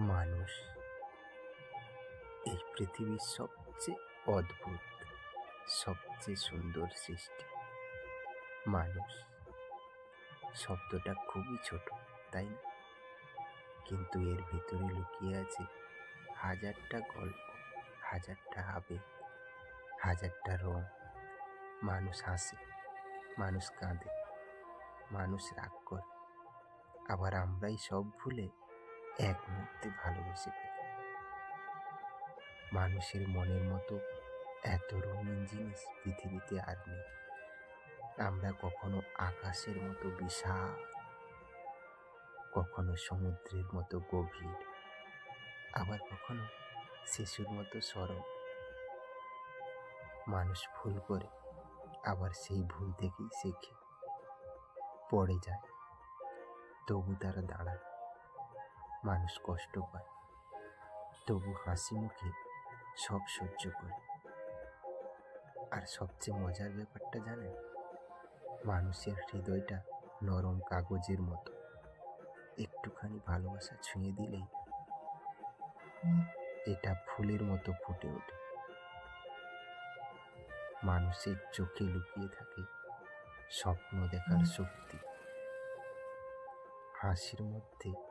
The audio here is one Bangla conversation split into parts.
মানুষ। এই পৃথিবীর সবচেয়ে অদ্ভুত, সবচেয়ে সুন্দর সৃষ্টি মানুষ। শব্দটা খুবই ছোট, তাই না? কিন্তু এর ভিতরে লুকিয়ে আছে হাজারটা গল্প, হাজারটা আবেগ, হাজারটা রং। মানুষ হাসে, মানুষ কাঁদে, মানুষ রাগ করে। আবার আমরাই সব ভুলে এক মুহূর্তে ভালোবেসে ফেলি। মানুষের মনের মতো এত রঙিন জিনিস পৃথিবীতে আর নেই। আমরা কখনো আকাশের মতো বিশাল, কখনো সমুদ্রের মতো গভীর, আবার কখনো শিশুর মতো সরল। মানুষ ভুল করে, আবার সেই ভুল থেকেই শেখে। পড়ে যায়, তবু তারা দাঁড়ায়। মানুষ কষ্ট পায়। তবু হাসি মুখে সব সহ্য করে। আর সবচেয়ে মজার ব্যাপারটা জানেন? মানুষের হৃদয়টা নরম কাগজের মতো। একটুখানি ভালোবাসা ছুঁয়ে দিলেই এটা ফুলের মতো ফুটে ওঠে। মানুষের চোখে লুকিয়ে থাকে স্বপ্ন দেখার শক্তি। হাসির মধ্যে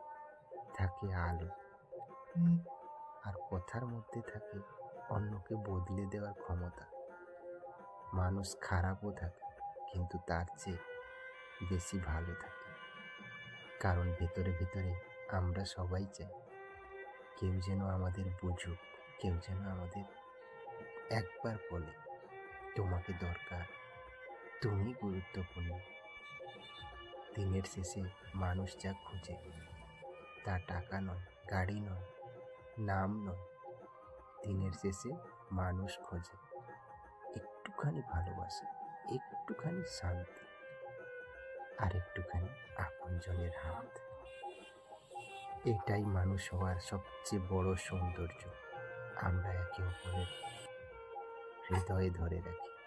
থাকে আলো। আর কথার মধ্যে থাকে অন্যকে বদলে দেওয়ার ক্ষমতা। মানুষ খারাপও থাকে, কিন্তু তার চেয়ে বেশি ভালো থাকে। কারণ ভেতরে ভেতরে আমরা সবাই চাই কেউ যেন আমাদের বুঝুক, কেউ যেন আমাদের একবার বলে, তোমাকে দরকার তুমি গুরুত্বপূর্ণ। দিনের শেষে মানুষ যা খুঁজে তা টাকা নয়, গাড়ি নয়, নাম নয়। দিনের শেষে মানুষ খোঁজে, একটুখানি ভালোবাসা, একটুখানি শান্তি, আর একটুখানি আপনজনের হাত। এটাই মানুষ হওয়ার সবচেয়ে বড় সৌন্দর্য। আমরা একে অপরের হৃদয়ে ধরে রাখি।